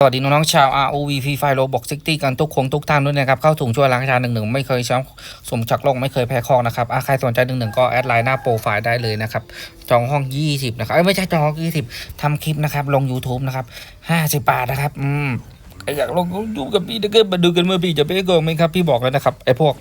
สวัสดีน้องๆชาว ROV Free Fire Roblox City กันทุกคงทุกท่านด้วยนะครับ เข้าถึงช่วยล้างชาหนึ่งหนึ่งไม่เคยช้ำสมชักโลกไม่เคยแพ้คอกนะครับใครสนใจหนึ่งหนึ่งก็แอดไลน์หน้าโปรไฟล์ได้เลยนะครับ จองห้อง 20 นะครับไม่ใช่จองห้อง 20ทำคลิปนะครับ ลง YouTube นะครับ 50 บาทนะครับ อืมอยากลงยูกับพี่ถ้าเกิดมาดูกันเมื่อพี่จะไปโกงไหมครับ พี่บอกเลยนะครับไอ้พวก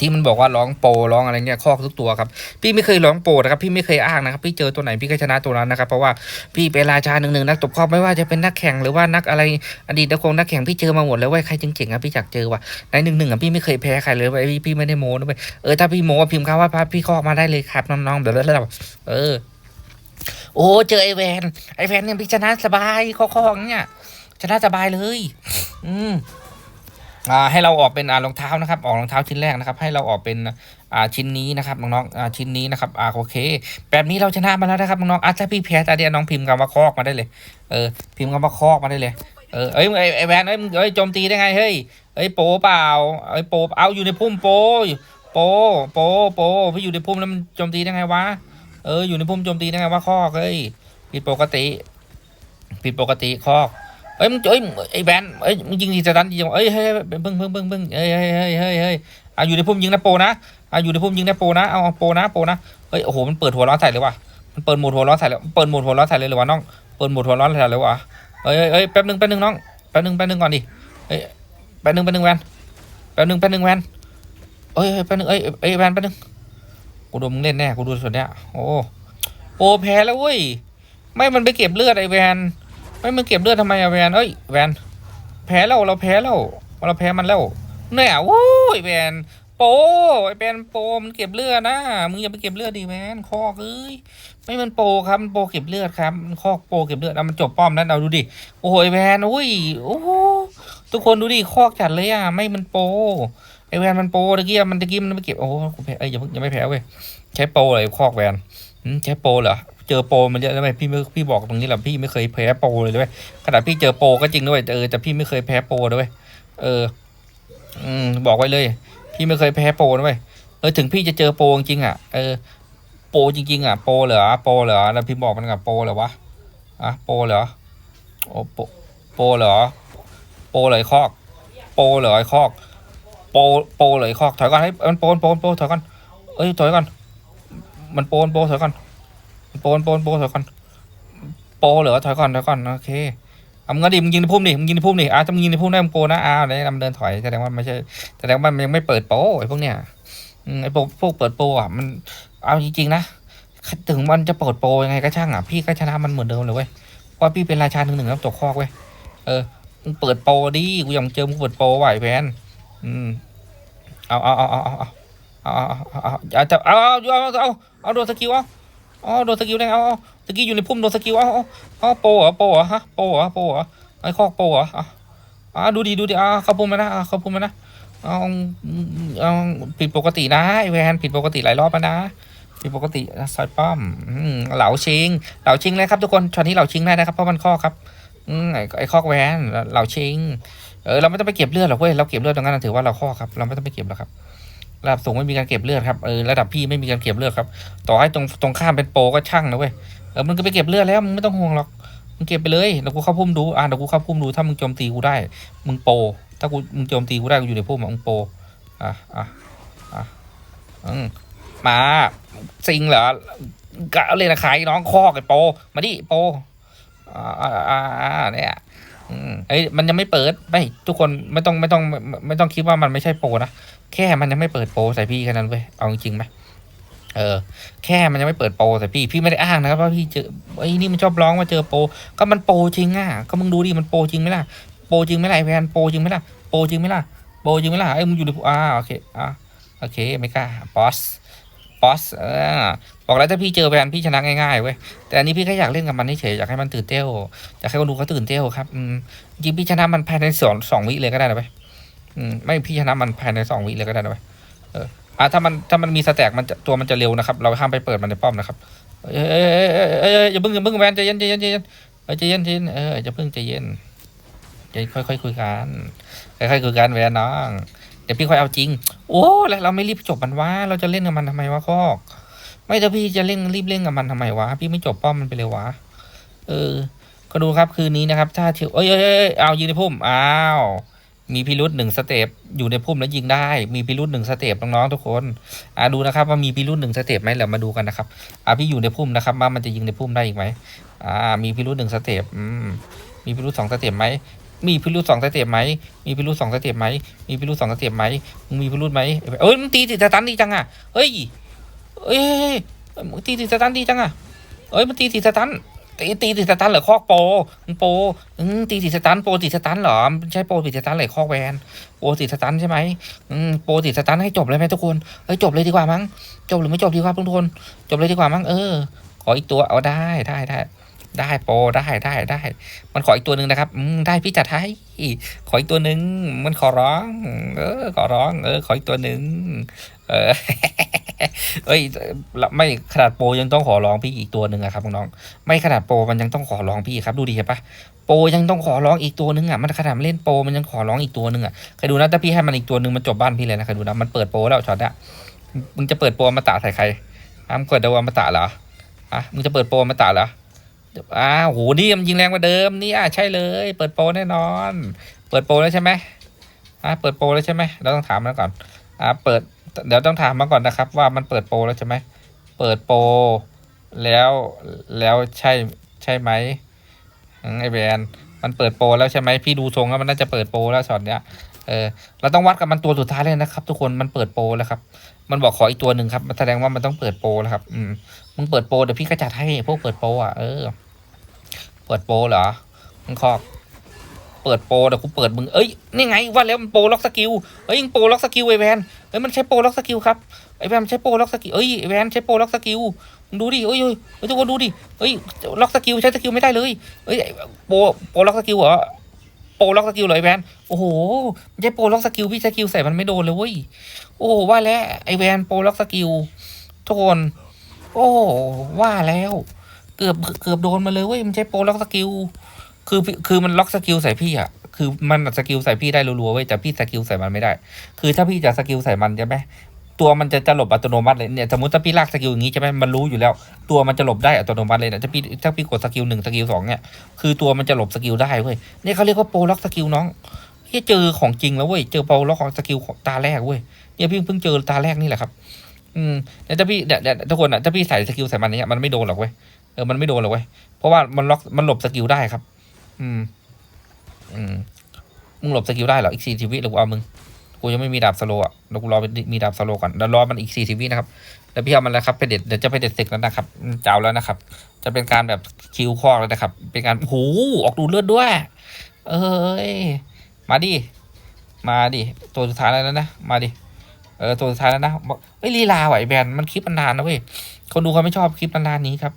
ที่มันบอกว่าร้องโปรร้องอะไรเงี้ยคอกทุกตัวครับพี่ไม่เคยร้องโปรนะครับพี่ไม่เคยอ้างนะครับพี่เจอตัวไหนพี่ก็ชนะตัวนั้นนะครับเพราะว่าพี่เป็นราชาหนึ่งหนึ่งนักตบคอกไม่ว่าจะเป็นนักแข่งหรือว่านักอะไรอดีตนักคงนักแข่งพี่เจอมาหมดแล้วเว้ยใครเจ๋งๆอะพี่อยากเจอว่ะในหนึ่งหนึ่งอะพี่ไม่เคยแพ้ใครเลยเว้ยพี่ไม่ได้โม้นะเว้ยเออถ้าพี่โม้พิมพ์คำว่าพี่คอกมาได้เลยครับน้องๆเดี๋ยวแล้วเออ โอ้เจอไอแวนไอแวนเนี่ยพี่ชนะสบายคอกๆเนี่ยชนะสบายเลย อืม ให้เราออกเป็นรองเท้านะครับ ออกรองเท้าชิ้นแรกนะครับ ให้เราออกเป็นชิ้นนี้นะครับน้องๆชิ้นนี้นะครับอโอเค แบบนี้เราชนะมาแล้วนะครับน้องๆอะถ้าพี่แพ้ตาเดียน้องพิมพ์คำว่าคอกมาได้เลยเออพิมพ์คำว่าคอกมาได้เลยเออเอ้ยไอ้แวนเอ้ยเอ้ยโจมตีได้ไงเฮ้ยเอ้ยโปเปล่าเอ้ยโปเอาอยู่ในพุ่มโปโปโปโปพี่อยู่ในพุ่มแล้วมันโจมตีได้ไงวะเอออยู่ในพุ่มโจมตีได้ไงวะคอกเฮ้ยผิดปกติผิดปกติคอก เอ้ยมึงเอ้ยไอ้แบนเอ้ยมึงยิงทีสตันยิงเอ้ยเฮ้ยเพิ่งเพิ่งเพิ่งเพิ่งเอ้ยเฮ้ยเฮ้ยเฮ้ยเฮ้ยอะอยู่ในพุ่มยิงนะโปนะอะอยู่ในพุ่มยิงนะโปนะเอาโปนะโปนะเฮ้ยโอ้โหมันเปิดหัวร้อนใส่เลยว่ะมันเปิดโหมดหัวร้อนใส่เลยเปิดโหมดหัวร้อนใส่เลยหรือวะน้องเปิดโหมดหัวร้อนใส่เลยว่ะเอ้ยเอ้ยเอ้ยแป๊บนึงแป๊บนึงน้องแป๊บนึงแป๊บนึงก่อนดิเอ้ยแป๊บนึงแป๊บนึงแวนแป๊บนึงแป๊บนึงแวนเอ้ยเอ้ยแป๊บนึงเอ้ยเอ้ยแวนแป๊บนึงกูดูมึงเล่นแน่กูดูส่วนเนี้ยโอ้โอ้แพ้แล้วเว้ยไม่มันไปเก็บเลือดไอ้แวน ไม่มึงเก็บเลือดทำไมอะแวนเอ้ยแวนแพ้แล้วเราแพ้แล้วเราแพ้มันแล้วเนี่ยโอ้ยแวนโปไอแวนโปมันเก็บเลือดนะมึงอย่าไปเก็บเลือดดิแวนคอกเอ้ยไม่มันโปครับมันโปเก็บเลือดครับมันคอกโปเก็บเลือดเอามันจบป้อมนั้นเอาดูดิโอ้ยแวนอุ้ยโอ้โหทุกคนดูดิคอกจัดเลยอะไม่มันโปไอแวนมันโปตะกี้มันตะกี้มันไม่เก็บโอ้โหกูแพ้เอ้ยอย่าเพิ่งยังไม่แพ้เว้ยใช้โปเลยคอกแวน ใช้โปเหรอเจอโปมันเยอะแล้วไหมพี่ไม่พี่บอกตรงนี้แหละพี่ไม่เคยแพ้โปเลยด้วยขนาดพี่เจอโปรก็จริงด้วยเออแต่พี่ไม่เคยแพ้โปรด้วยเออ อืมบอกไว้เลย พี่ไม่เคยแพ้โปรด้วยเออถึงพี่จะเจอโปรจริงอะเออโปรจริงๆอะโปรเหรอโปรเหรอแล้วพี่บอกมันกับโปรเหรอวะอะโปรเหรอโอโปโปรเหรอโปรเลยคอก โปรเหรอไอ้คอก โปโปรเลยคอกถอยก่อนให้มันโปรโปรโปถอยก่อนเอ้ยถอยก่อน มันโปรโปรถอยก่อนมันโปรโปรโปรถอยก่อนโปรเหรอถอยก่อนถอยก่อนโอเคเอามึงก็ดิมึงยิงในพุ่มดิมึงยิงในพุ่มดิอะถ้ามึงยิงในพุ่มได้มึงโปรนะอ้าวเนี่ยนำเดินถอยแสดงว่าไม่ใช่แสดงว่ามันยังไม่เปิดโปรไอ้พวกเนี้ยไอ้พวกพวกเปิดโปรอะมันเอาจริงๆนะถึงมันจะเปิดโปรยังไงก็ช่างอะพี่ก็ชนะมันเหมือนเดิมเลยเว้ยเพราะพี่เป็นราชาหนึ่งหนึ่งแล้วตกคอกเว้ยเออมึงเปิดโปรดิกูยังเจอมึงเปิดโปรไหวแพนอืมเอาเอาเอาเอาเอา เอาเอาเอาเอาเอาเอาจะเอาเอาเอาเอาเอาโดนสกิลเอาเอาโดนสกิลได้ไงเอาเอาสกิลอยู่ในพุ่มโดนสกิลเอาเอาอ๋โปรเหรอโปรเหรอฮะโปรเหรอโปรเหรอไอ้คอกโปเหรออะอะดูดีดูดีอะเขาพูดมมานะอะเขาพูดมมานะเอาเอาผิดปกตินะไอแวนผิดปกติหลายรอบแล้วนะผิดปกติซอยป้อมเหลาชิงเหลาชิงเลยครับทุกคนช็อตนี้เหลาชิงได้นะครับเพราะมันข้อครับไอ้ไอ้คอกแวนเหลาชิงเออเราไม่ต้องไปเก็บเลือดหรอกเว้ยเราเก็บเลือดตรงนั้นถือว่าเราข้อครับเราไม่ต้องไปเก็บหรอกครับ ระดับสูงไม่มีการเก็บเลือดครับเออระดับพี่ไม่มีการเก็บเลือดครับ ต่อให้ตรงตรงข้ามเป็นโปก็ช่างนะเว้ยเออมึงก็ไปเก็บเลือดแล้วมึงไม่ต้องห่วงหรอกมึงเก็บไปเลยเดี๋ยวกูเข้าพุ่มดูอะเดี๋ยวกูเข้าพุ่มดูถ้ามึงโจมตีกูได้ มึงโป ถ้ากูมึงโจมตีกูได้กูอยู่ในพุ่มอะมึงโปอะอะอะอืมมาสิงเหรอกะเลยนะขายน้องคอกไอ้โป มาดิโปอ่าอ่าอ่าเนี่ย มเอ้ยมันยังไม่เปิดไม่ทุกคนไม่ต้องไม่ต้องไม่ไม่ต้องคิดว่ามันไม่ใช่โปรนะแค่มันยังไม่เปิดโปรใส่พี่แค่นั้นเว้ยเอาจริงไหมเออ แค่มันยังไม่เปิดโปรแต่พี่พี่ไม่ได้อ้างนะครับว่าพี่เจอไอ้นี่มันชอบร้องว่าเจอโปรก็มันโปรจริงอะก็มึงดูดิมันโปรจริงไหมล่ะโปรจริงไหมล่ะแพนโปรจริงไหมล่ะโปรจริงไหมล่ะโปรจริงไหมล่ะเอ้มึงอยู่ในอ่าโอเคอ่าโอเคไม่กล้าบอส บอสเออบอกแล้วถ้าพี่เจอแพนพี่ชนะง่ายๆเว้ยแต่อันนี้พี่แค่อยากเล่นกับมันเฉยอยากให้มันตื่นเต้นอยากให้คนดูเขาตื่นเต้นครับจริงพี่ชนะมันภายในสองสองวิเลยก็ได้นะเว้ยไม่พี่ชนะมันภายในสองวิเลยก็ได้นะเว้ยเอออะถ้ามันถ้ามันมีสแต็กมันจะตัวมันจะเร็วนะครับ เราห้ามไปเปิดมันในป้อมนะครับเอ้ยเอ้ยเอ้ยเอ้ยเอ้ยเอ้ยอย่าเพิ่งอย่าเพิ่งแวนใจเย็นใจเย็นใจเย็นใจเย็นใจเย็นเอออย่าเพิ่งใจเย็นใจค่อยๆคุยกันค่อยๆคุยกันแวนน้อง ดี๋ยวพี่ค่อยเอาจริง โอ้แล้วเราไม่รีบจบมันวะเราจะเล่นกับมันทำไมวะคอก ไม่ถ้าพี่จะเล่นรีบเล่นกับมันทำไมวะพี่ไม่จบป้อมมันไปเลยวะเออ ก็ดูครับคืนนี้นะครับ ถ้าเชียวเอ้ยเอ้ยเอ้ยเอ้ยเอายิงในพุ่มอ้าวมีพิรุษหนึ่งสเต็ปอยู่ในพุ่มแล้วยิงได้ มีพิรุษหนึ่งสเต็ปน้องๆทุกคนอ่าดูนะครับ ว่ามีพิรุษหนึ่งสเต็ปไหมเดี๋ยวมาดูกันนะครับอ่าพี่อยู่ในพุ่มนะครับว่ามันจะยิงในพุ่มได้อีกไหมอ่ามีพิรุษหนึ่งสเต็ปอืมมีพิรุษสองสเต็ปไหม มีพิรุษสองสเต็ปไหมมีพิรุษสองสเต็ปไหมมีพิรุษสองสเต็ปไหมมึงมีพิรุษไหมเอ้ยมึงตีติดสตันดีจังอะเฮ้ยเอ้ยเฮ้ยมึงตีติดสตันดีจังอะเอ้ยมันตีติดสตันตีตีติดสตันเหรอคอกโปมึงโปอืมตีติดสตันโปติดสตันเหรอใช่โปติดสตันเหรอคอกแวนโปติดสตันใช่ไหมอืมโปติดสตันให้จบเลยไหมทุกคนเฮ้ยจบเลยดีกว่ามั้งจบหรือไม่จบดีครับทุกคน จบเลยดีกว่ามั้งเออขออีกตัวเอาได้ได้ได้ ได้โปรได้ได้ได้ มันขออีกตัวหนึ่งนะครับอืมได้พี่จัดให้ขออีกตัวหนึ่งมันขอร้อง เออ ขอร้อง เออ ขออีกตัวหนึ่งเออเอ้ยไม่ขนาดโปรยังต้องขอร้องพี่อีกตัวหนึ่งอะครับน้องไม่ขนาดโปรมันยังต้องขอร้องพี่ครับดูดีเห็นปะโปรยังต้องขอร้องอีกตัวหนึ่งอะมันขนาดเล่นโปรมันยังขอร้องอีกตัวหนึ่งอะใครดูนะถ้าพี่ให้มันอีกตัวหนึ่งมันจบบ้านพี่เลยนะใครดูนะมันเปิดโปรแล้วช็อตเนี้ยมึงจะเปิดโปรมาตะใส่ใครอ้ามเปิดดาวมาตะเหรออะมึงจะเปิดโปรมาตะเหรอ อ้าวโหนี่มันยิงแรงกว่าเดิมเนี่ยใช่เลย เปิดโปรแน่นอน เปิดโปรแล้วใช่ไหมอะเปิดโปรแล้วใช่ไหมเราต้องถามมันก่อนอะเปิดเดี๋ยวต้องถามมาก่อนนะครับ ว่ามันเปิดโปรแล้วใช่ไหมเปิดโปรแล้วแล้วใช่ใช่ไหมอืมไอแวนมันเปิดโปรแล้วใช่ไหมพี่ดูทรงแล้วมันน่าจะเปิดโปรแล้วช็อตเนี้ยเออเราต้องวัดกับมันตัวสุดท้ายเลยนะครับ ทุกคนมันเปิดโปรแล้วครับ มันบอกขออีกตัวหนึ่งครับ มันแสดงว่ามันต้องเปิดโปรแล้วครับ อืม มึงเปิดโปรเดี๋ยวพี่ก็จัดให้พวกเปิดโปรอะ เออ เปิดโปรเหรอ มึงคอก เปิดโปรเดี๋ยวกูเปิดมึง เอ้ย นี่ไงว่าแล้วมันโปรล็อกสกิล เอ้ยมึงโปรล็อกสกิลไอแวนเอ้ยมันใช้โปรล็อกสกิลครับ ไอแวนมันใช้โปรล็อกสกิล เอ้ยไอแวนใช้โปรล็อกสกิล มึงดูดิเอ้ยเอ้ยเอ้ยทุกคนดูดิ เอ้ยล็อกสกิลใช้สกิลไม่ได้เลย เอ้ยโปรโปรล็อกสกิลเหรอ โปรล็อกสกิลเหรอไอแวนโอ้โหไม่ใช่โปรล็อกสกิลพี่สกิลใส่มันไม่โดนเลยเว้ยโอ้โหว่าแล้วไอแวนโปรล็อกสกิลทุกคนโอ้ว่าแล้ว เกือบเกือบโดนมาเลยเว้ยมันใช้โปรล็อกสกิลคือคือมันล็อกสกิลใส่พี่อะคือมันสกิลใส่พี่ได้รัวๆเว้ยแต่พี่สกิลใส่มันไม่ได้ คือถ้าพี่จะสกิลใส่มันใช่ไหม ตัวมันจะจะหลบอัตโนมัติเลยเนี่ยสมมติถ้าพี่ลากสกิลอย่างนี้ใช่ไหมมันรู้อยู่แล้ว ตัวมันจะหลบได้อัตโนมัติเลยนะถ้าพี่ถ้าพี่กดสกิลหนึ่งสกิลสองเนี่ยคือตัวมันจะหลบสกิลได้เว้ยนี่เขาเรียกว่าโปรล็อกสกิลน้องพี่เจอของจริงแล้วเว้ยเจอโปรล็อกของสกิลตาแรกเว้ยเนี่ยพี่เพิ่งเจอตาแรกนี่แหละครับอืมแต่ถ้าพี่เนี่ยเนี่ยทุกคนอะถ้าพี่ใส่สกิลใส่มันเนี่ยมันไม่โดนหรอกเว้ยเออมันไม่โดนหรอกเว้ยเพราะว่ามันล็อกมันหลบสกิลได้ครับ อืม อืมมึงหลบสกิลได้เหรออีกสี่สิบวิหรือเอามึง กูยังไม่มีดาบสโลอะเดี๋ยวกูรอมีดาบสโลก่อนเดี๋ยวรอมันอีกสี่สิบวินะครับแล้วพี่เอามันแล้วครับไปเด็ดเดี๋ยวจะไปเด็ดเสกแล้วนะครับเจ้าแล้วนะครับ จะเป็นการแบบคิวคอกแล้วนะครับ เป็นการโอ้โหออกดูเลือดด้วย เอ้ยมาดิมาดิตัวสุดท้ายแล้วนะมาดิเออตัวสุดท้ายแล้วนะเอ้ยลีลาไหวะไอ้แบนมันคลิปมันนานนะเว้ยคนดูเขาไม่ชอบคลิปนานๆนี้ครับ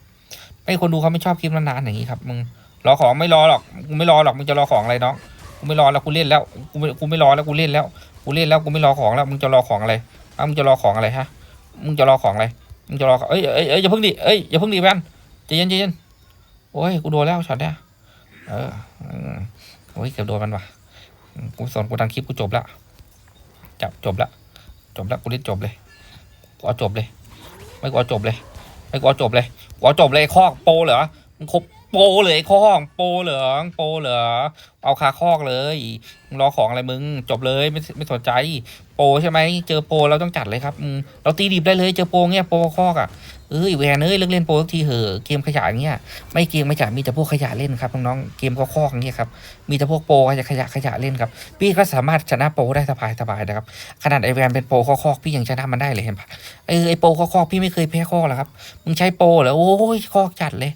ไม่คนดูเขาไม่ชอบคลิปนานๆอย่างนี้ครับมึงรอของไม่รอหรอกกูไม่รอหรอกมึงจะรอของอะไรน้องกูไม่รอแล้วกูเล่นแล้วกูไม่กูไม่รอแล้วกูเล่นแล้ว กูเล่นแล้วกูไม่รอของแล้วมึงจะรอของอะไรอ้ามึงจะรอของอะไรฮะมึงจะรอของอะไรมึงจะรอเอ้ยเอ้ยเอ้ยอย่าเพิ่งดิเอ้ยอย่าเพิ่งดิแว่นใจเย็นใจเย็นโอ้ยกูโดนแล้วช็อตเนี้ยเออโอ้ยเกือบโดนมันว่ะกูสอนกูทางคลิปกูจบละจับจบละจบละกูเล่นจบเลยกูเอาจบเลย ไม่กูเอาจบเลยไม่กูเอาจบเลยกูเอาจบเลยไอ้คอกโปเหรอมึงครบ โปเลยไอ้คอกโปเหรองโปเหรอเอาคาคอกเลยรอของอะไรมึงจบเลยไม่ไม่สนใจ โปใช่ไหมเจอโปเราต้องจัดเลยครับเราตีดิบได้เลยเจอโปเงี้ยโปคอกอะเอ้ยแวนเอ้ยเลิกเล่นโปสักทีเหอะเกมขยะเงี้ยไม่เกมไม่จ่ามีแต่พวกขยะเล่นครับน้องๆเกมก็คอกเงี้ยครับมีแต่พวกโปรขยะขยะขยะเล่นครับพี่ก็สามารถชนะโปได้สบายสบายนะครับขนาดไอแวนเป็นโปคอกพี่ยังชนะมันได้เลยเห็นปะเออไอโปคอกพี่ไม่เคยแพ้คอกหรอกครับมึงใช้โปรเหรอโอ้ยคอกจัดเลย